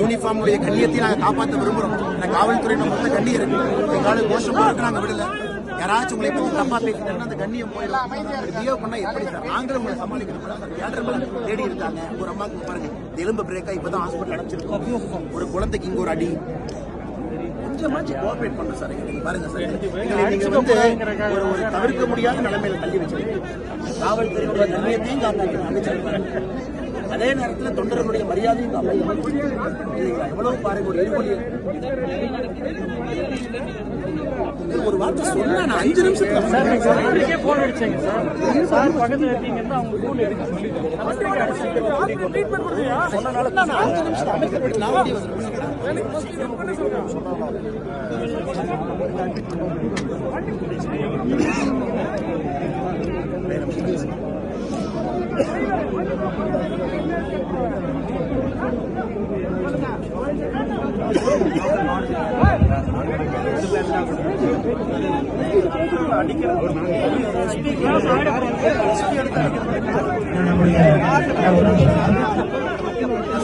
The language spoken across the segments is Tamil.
யூனிஃபார்முடைய கண்ணியத்தை நாங்கள் காப்பாற்ற விரும்புகிறோம் இந்த காவல்துறை நம்ம மொத்த கண்ணியம் இருக்கு. எங்களால் கோஷம் இருக்கு நாங்கள் விடல. யாராச்சும் உங்களை பத்தி தப்பா பேசிட்டாங்கன்னா அந்த கண்ணியம் போயிடும். பிஹேவ் பண்ணா எப்படி சார்? நாங்களும் உங்களை சமாளிக்கணும். சார் மேல தேடி இருக்காங்க. ஒரு அம்மாவுக்கு பாருங்க. இந்த எலும்பு பிரேக்கா இப்பதான் ஹாஸ்பிட்டல் அடைச்சிருக்கோம். ஒரு குழந்தைக்கு இங்க ஒரு அடி. கொஞ்சமாச்சு கோஆபரேட் பண்ண சார். எங்களுக்கு பாருங்க சார். நீங்க வந்து ஒரு ஒரு தவிர்க்க முடியாத நிலைமையில தள்ளி வச்சிருக்கீங்க. காவல்துறையோட கண்ணியத்தையும் காப்பாற்றி அமைச்சர் அதே நேரத்துல தொண்டர்களுடைய மரியாதையும் காப்பாற்றணும் இல்லைங்களா எவ்வளவு பாருங்க ஒரு வார்த்தை சொன்னா நான் அஞ்சு நிமிஷத்துல போன் அடிச்சாங்க சார். சார் பக்கத்துல இருக்கீங்கன்னு அவங்க போன் எடுக்க நான் அஞ்சு அமைச்சர் வீட்டுக்கு நான் ஓடி வந்துருவேன்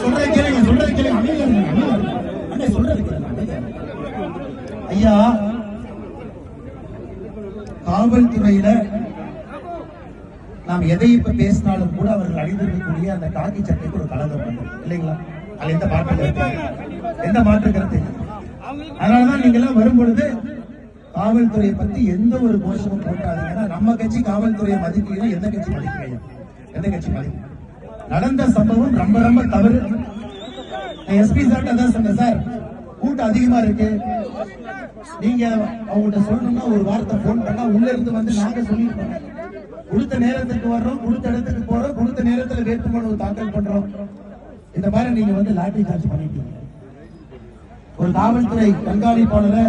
சொல்றது கேளுங்க சொல்றது கேளுங்க அமைதியா இருங்க, அண்ணே சொல்றது ஐயா காவல்துறையில நாம் எதை இப்ப பேசினாலும் கூட அவர்கள் அணிந்திருக்கக்கூடிய அந்த காக்கி சட்டைக்கு ஒரு கலகம் இல்லைங்களா? அது எந்த மாற்று கருத்து? எந்த மாற்று கருத்து? அதனாலதான் நீங்க எல்லாம் வரும் பொழுது காவல்துறையை பத்தி எந்த ஒரு கோஷமும் போட்டாதீங்கன்னா நம்ம கட்சி காவல்துறையை மதிக்கலைன்னா எந்த கட்சி மதிக்கலையா எந்த கட்சி மதிக்கும் நடந்த சம்பவம் ரொம்ப ரொம்ப தவறு. எஸ்பி சார் அதான் சொன்னேன் சார் கூட்டம் அதிகமா இருக்கு. நீங்க அவங்கள்ட்ட சொல்லணும்னா ஒரு வார்த்தை போன் பண்ணா உள்ள இருந்து வந்து நாங்க சொல்லிருப்போம் கொடுத்த நேரத்துக்கு வர்றோம் கொடுத்த இடத்துக்கு போறோம் கொடுத்த நேரத்துல வேட்புமனு தாக்கல் பண்றோம். இந்த மாதிரி நீங்க வந்து லாட்டரி சார்ஜ் பண்ணிட்டீங்க. ஒரு காவல்துறை கண்காணிப்பாளரை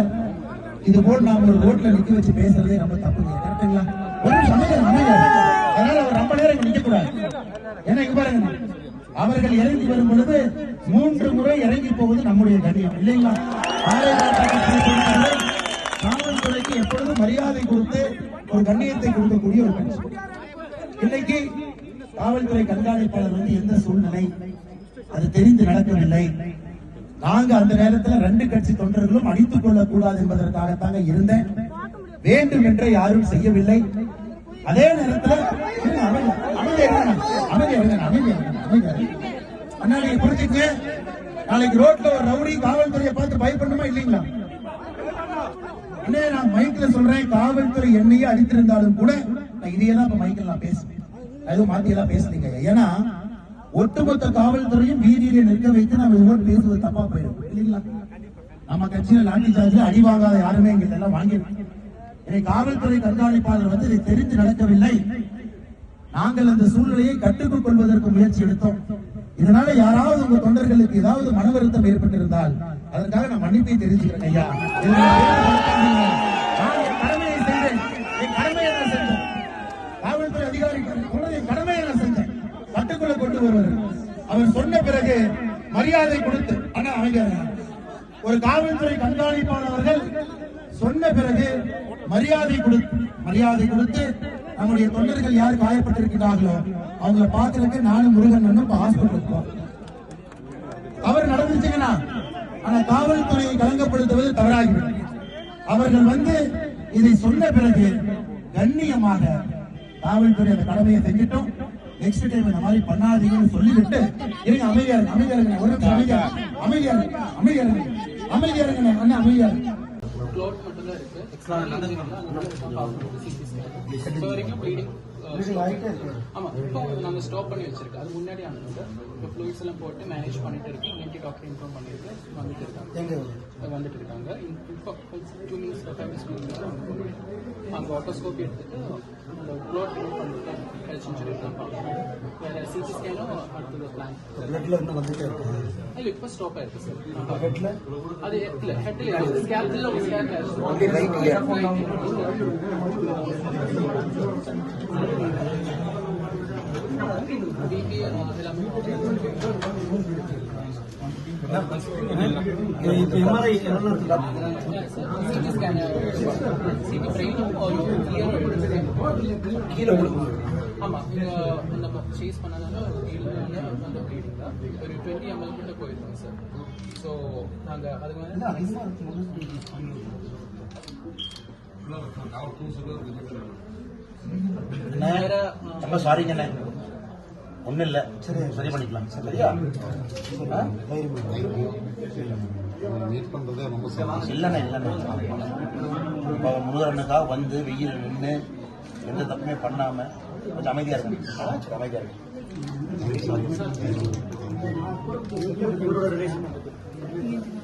இது போல் நாம ஒரு ரோட்ல நிக்க வச்சு பேசுறதே ரொம்ப தப்புங்க கரெக்டுங்களா ஒரு சமயம் அதனால அவர் ரொம்ப நேரம் நிக்க கூடாது ஏன்னா இங்க பாருங்க அவர்கள் இறங்கி வரும் பொழுது மூன்று முறை இறங்கி போவது நம்முடைய கடியம் இல்லைங்களா? காவல்துறைக்கு எப்பொழுதும் மரியாதை கொடுத்து ஒரு கண்ணியத்தை கொடுக்கக்கூடிய ஒரு கட்சி இன்னைக்கு காவல்துறை கண்காணிப்பாளர் வந்து எந்த சூழ்நிலை? அது தெரிந்து நடக்கவில்லை. நாங்க அந்த நேரத்தில் ரெண்டு கட்சி தொண்டர்களும் அடித்துக் கொள்ளக் கூடாது என்பதற்காகத்தாங்க இருந்தேன். வேண்டும் என்று யாரும் செய்யவில்லை. அதே நேரத்தில் அண்ணா நாளைக்கு ரோட்ல ஒரு ரவுடி காவல்துறையை பார்த்து பயப்படணுமா இல்லைங்களா? அண்ணே நான் மைக்ல சொல்றேன். காவல்துறை என்னையே அடித்திருந்தாலும் கூட நான் இதையே தான் இப்ப மைக்கில் நான் பேசுவேன். அதுவும் எதுவும் பேசுறீங்க ஏன்னா ஒட்டுமொத்த காவல்துறையும் வீதியில நிற்க வைத்து நம்ம இதுவோடு பேசுவது தப்பா போயிடும். இல்லைங்களா? நம்ம கட்சியில லாண்டி சார்ஜ் அடி வாங்காத யாருமே எங்க எல்லாம் வாங்கிடுவோம் காவல்துறை கண்காணிப்பாளர் வந்து இதை தெரிந்து நடக்கவில்லை. நாங்கள் அந்த சூழ்நிலையை கட்டுக்குள் கொள்வதற்கு முயற்சி எடுத்தோம். இதனால யாராவது உங்க தொண்டர்களுக்கு ஏதாவது மன வருத்தம் ஏற்பட்டிருந்தால் அதற்காக நான் மன்னிப்பை தெரிவிச்சுக்கிறேன் ஐயா. நான் என் கடமையை செய்தேன் என் கடமையை நான் செஞ்சேன். காவல்துறை அதிகாரி சொன்னது என் கடமையை நான் செஞ்சேன். கட்டுக்குள்ள கொண்டு வருவார். அவர் சொன்ன பிறகு மரியாதை கொடுத்து ஆனா அமைதியா ஒரு காவல்துறை கண்காணிப்பாளர் சொன்ன பிறகு மரியாதை கொடுத்து மரியாதை கொடுத்து நம்முடைய தொண்டர்கள் யார் காயப்பட்டிருக்கிறார்களோ அவங்கள பாக்குறதுக்கு நானும் முருகன் இப்ப ஹாஸ்பிட்டல் அவர் நடந்துச்சுங்கன்னா ஆனா காவல்துறையை கலங்கப்படுத்துவது தவறாகிவிடும். அவர்கள் வந்து இதை சொன்ன பிறகு கண்ணியமாக காவல்துறை அந்த கடமையை செஞ்சிட்டோம். நெக்ஸ்ட் டைம் இந்த மாதிரி பண்ணாதீங்கன்னு சொல்லிவிட்டு இருங்க அமைதியா இருங்க அமைதியா இருங்க ஒரு அமைதியா இருங்க. அமைதியா இருங்க அமைதியா இருங்க அமைதியா இருங்க அமைதியா இருங்க. க்ளோட் மட்டும் தான் இருக்கு இப்போ வரைக்கும் ப்ளீடிங் ஆமா இப்போ நாங்க ஸ்டாப் பண்ணி வச்சிருக்கோம். அது முன்னாடி அனுப்புங்க இப்போ ஃப்ளூயிட்ஸ் எல்லாம் போட்டு மேனேஜ் பண்ணிட்டு இருக்கோம் என்டி டாக்டர் இன்ஃபார்ம் பண்ணிட்டு வந்துட்டு இருக்காங்க. வந்துட்டு இருக்காங்க. இப்போ டூ மினிட்ஸ் ஃபைவ் மினிட்ஸ் அங்கே ஆட்டோஸ்கோப் எடுத்துட்டு அந்த க்ளோட் ரிமூவ் பண்ணிட்டு ஹெல்த் இன்சூரன்ஸ் தான் பார்க்கணும் வேற சிடி ஸ்கேனும் அடுத்தது பிளான் பிளட்ல இன்னும் வந்துட்டே இருக்கு இல்ல இப்போ ஸ்டாப் ஆயிருக்கு சார் அது இல்ல ஹெட்ல ஸ்கேப்ல ஒரு ஸ்கேப் பிபி எல்லாமே இப்ப எம்ஆர்ஐ எவ்வளவு இருக்குதா சிடி கீழே விழுந்து ஆமா இங்க நம்ம சேஸ் பண்ணனால கீழே அந்த ப்ளீடிங் தான் ஒரு டுவெண்ட்டி எம்எல் கிட்ட போயிருக்கோம் சார் ஸோ நாங்க அதுக்கு வந்து வேற ரொம்ப சாரிங்கண்ணே ஒண்ணும் இல்ல சரி. சரி பண்ணிக்கலாம். சரியா? மீட் பண்றதே ரொம்ப. இல்லண்ணே இல்லண்ணே. முருகனுக்காக வந்து வெயில் நின்று எந்த தப்புமே பண்ணாம கொஞ்சம் அமைதியா இருக்கும் சரி அமைதியா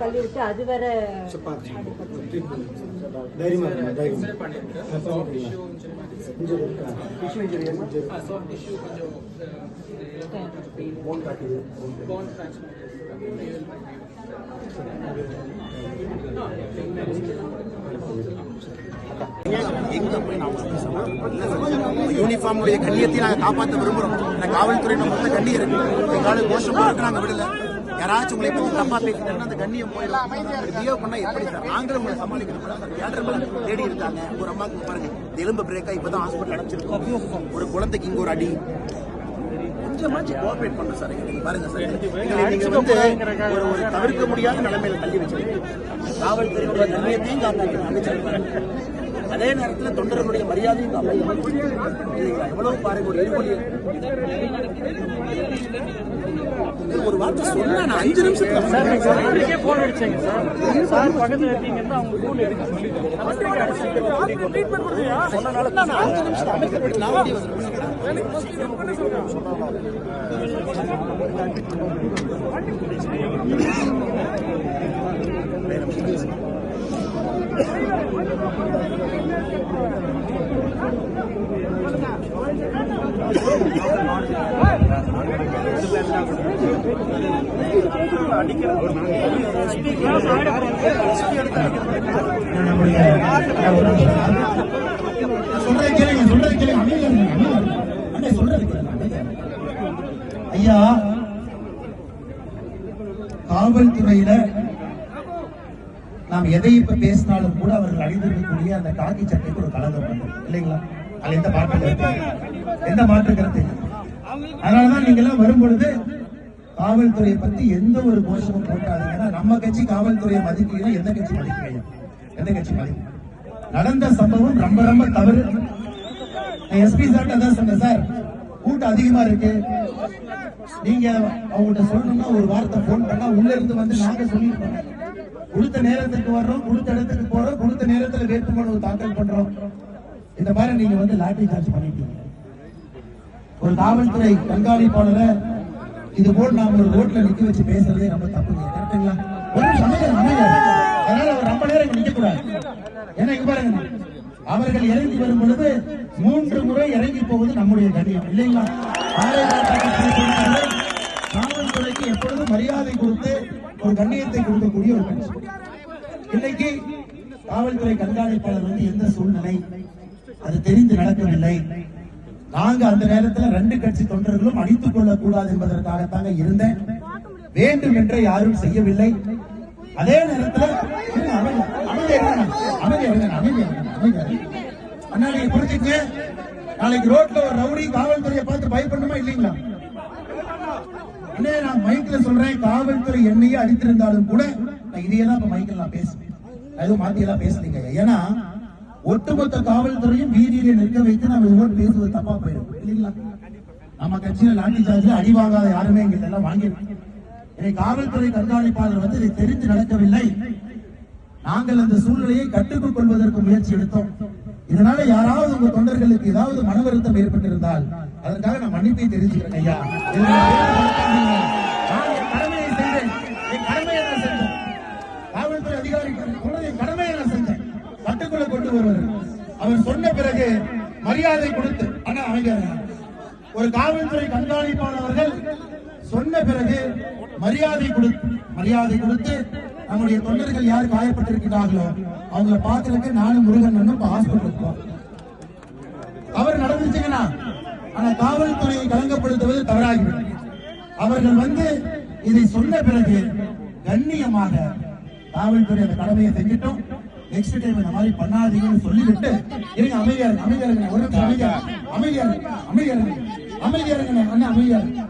கொஞ்சம் போன் போன் எங்க போய் நாம யூனிஃபார்முடைய கண்ணியத்தை நாங்க காப்பாற்ற விரும்புறோம். இந்த காவல்துறை நம்ம கண்ணியம் இருக்கு. எங்கால கோஷம் போறதுக்கு நாங்க விடல. யாராச்சும் உங்களை பத்தி தப்பா பேசிட்டாங்கன்னா அந்த கண்ணியம் போயிடலாம் பிஹேவ் பண்ணா எப்படி சார்? நாங்களும் உங்களை சமாளிக்கணும். சார் தேடி இருக்காங்க ஒரு அம்மாவுக்கு பாருங்க எலும்பு பிரேக்கா இப்பதான் ஹாஸ்பிட்டல் அடைச்சிருக்கோம். ஒரு குழந்தைக்கு இங்க ஒரு அடி. கொஞ்சமாச்சு கோஆபரேட் பண்ண சார். நீங்க பாருங்க சார். நீங்க வந்து ஒரு ஒரு தவிர்க்க முடியாத நிலைமையில தள்ளி வச்சிருக்கீங்க. காவல்துறையோட கண்ணியத்தையும் காப்பாற்றணும் அமைச்சர் அதே நேரத்தில் தொண்டர்களுடைய மரியாதையும் காப்பாற்றணும் எவ்வளவு பாருங்க ஒரு இருமொழி ஒரு வார்த்தை சொன்னா நான் அஞ்சு நிமிஷத்துல சார் நீங்க அவங்களுக்கே போன் அடிச்சீங்க சார் சார் பக்கத்துல இருக்கீங்கன்னா அவங்க ஃபோன் எடுக்க சொல்லிட்டு சொன்னனால நான் அஞ்சு நிமிஷம் அமைச்சர் நான் வண்டி வந்துருக்கேன் நம்முடைய கேளுங்க கேளுங்க அண்ணே சொல்றது ஐயா காவல்துறையில நாம் எதை இப்ப பேசினாலும் கூட அவர்கள் அணிந்திருக்கக்கூடிய அந்த காக்கி சட்டைக்கு ஒரு கலகம் இல்லைங்களா? அது எந்த மாற்று கருத்து எந்த மாற்று கருத்து அதனாலதான் நீங்க எல்லாம் வரும்பொழுது காவல்துறையை பத்தி எந்த ஒரு கோஷமும் போட்டாதுன்னா நம்ம கட்சி காவல்துறையை மதிக்கல எந்த கட்சி மதிக்கலையா? எந்த கட்சி மதிக்கும் நடந்த சம்பவம் ரொம்ப ரொம்ப தவறு. எஸ்பி சார் தான் சொன்னேன் சார் கூட்டம் அதிகமா இருக்கு. நீங்க அவங்கள்ட்ட சொல்லணும்னா ஒரு வார்த்தை போன் பண்ணா உள்ள இருந்து வந்து நாங்க சொல்லிருப்போம் கொடுத்த நேரத்துக்கு வர்றோம் கொடுத்த இடத்துக்கு போறோம் கொடுத்த நேரத்துல வேட்புமனு தாக்கல் பண்றோம். இந்த மாதிரி நீங்க வந்து லாட்டரி சார்ஜ் பண்ணிட்டீங்க. ஒரு காவல்துறை கண்காணிப்பாளரை இது போல் நாம ஒரு ரோட்ல நிக்க வச்சு பேசுறதே ரொம்ப தப்புங்க கரெக்டுங்களா ஒரு நிமிஷம் அதனால அவர் ரொம்ப நேரம் இங்க நிக்க கூடாது ஏன்னா பாருங்க. அவர்கள் இறங்கி வரும் பொழுது மூன்று முறை இறங்கி போவது நம்முடைய கண்ணியம் இல்லைங்களா? காவல்துறைக்கு எப்பொழுதும் மரியாதை கொடுத்து ஒரு கண்ணியத்தை கொடுக்கக்கூடிய ஒரு கட்சி இன்னைக்கு காவல்துறை கண்காணிப்பாளர் வந்து எந்த சூழ்நிலை? அது தெரிந்து நடக்கவில்லை. நாங்க அந்த நேரத்துல ரெண்டு கட்சி தொண்டர்களும் அழித்துக் கொள்ளக் கூடாது என்பதற்காகத்தாங்க இருந்தேன். வேண்டும் என்று யாரும் செய்யவில்லை. அதே நேரத்துல இருங்க, அமைதி- அண்ணா? புரிஞ்சுக்க நாளைக்கு ரோட்ல ஒரு ரவுடி காவல்துறையை பார்த்து பயப்படணுமா இல்லைங்களா? அண்ணே நான் மைக்ல சொல்றேன். காவல்துறை என்னையே அடித்திருந்தாலும் கூட நான் இதையே தான் இப்ப மைக்கில் நான் பேசுவேன். எதுவும் மாத்தி எல்லாம் ஏன்னா ஒட்டுமொத்த காவல்துறையும் வீதியிலே நிற்க வைத்து நம்ம இதுவோடு பேசுவது தப்பா போயிடும். இல்லைங்களா? நம்ம கட்சியில லாட்டி சார்ஜ் அடி வாங்காத யாருமே எங்க எல்லாம் வாங்கியிருக்கோம் இதை காவல்துறை கண்காணிப்பாளர் வந்து இதை தெரிந்து நடக்கவில்லை. நாங்கள் அந்த சூழ்நிலையை கட்டுக்குள் கொள்வதற்கு முயற்சி எடுத்தோம். இதனால யாராவது உங்க தொண்டர்களுக்கு ஏதாவது மன வருத்தம் ஏற்பட்டிருந்தால் அதற்காக நான் மன்னிப்பை தெரிவிச்சுக்கிறேன் ஐயா இதை நான் என் கடமையை செய்தேன் என் கடமையை நான் செஞ்சேன் காவல்துறை அதிகாரி சொன்னது என் கடமையை நான் செஞ்சேன் கட்டுக்குள்ள கொண்டு வருவது அவர் சொன்ன பிறகு மரியாதை கொடுத்து ஆனா அமைதியா ஒரு காவல்துறை கண்காணிப்பாளர்கள் சொன்ன பிறகு மரியாதை கொடுத்து மரியாதை கொடுத்து நம்முடைய தொண்டர்கள் யார் காயப்பட்டிருக்கிறார்களோ அவங்கள பார்க்கறதுக்கு நானும் முருகன் இப்ப ஹாஸ்பிட்டல் அவர் தவறு நடந்துச்சுங்கன்னா ஆனா காவல்துறையை கலங்கப்படுத்துவது தவறாகிவிடும். அவர்கள் வந்து இதை சொன்ன பிறகு கண்ணியமாக காவல்துறை அந்த கடமையை செஞ்சிட்டோம். நெக்ஸ்ட் டைம் இந்த மாதிரி பண்ணாதீங்கன்னு சொல்லிவிட்டு இருங்க அமைதியா இருங்க அமைதியா இருங்க ஒரு நிமிஷம் அமைதியா அமைதியா இருங்க அமைதியா இருங்க அமைதியா இருங்க அண்ணன் அமைதியா இருங்க.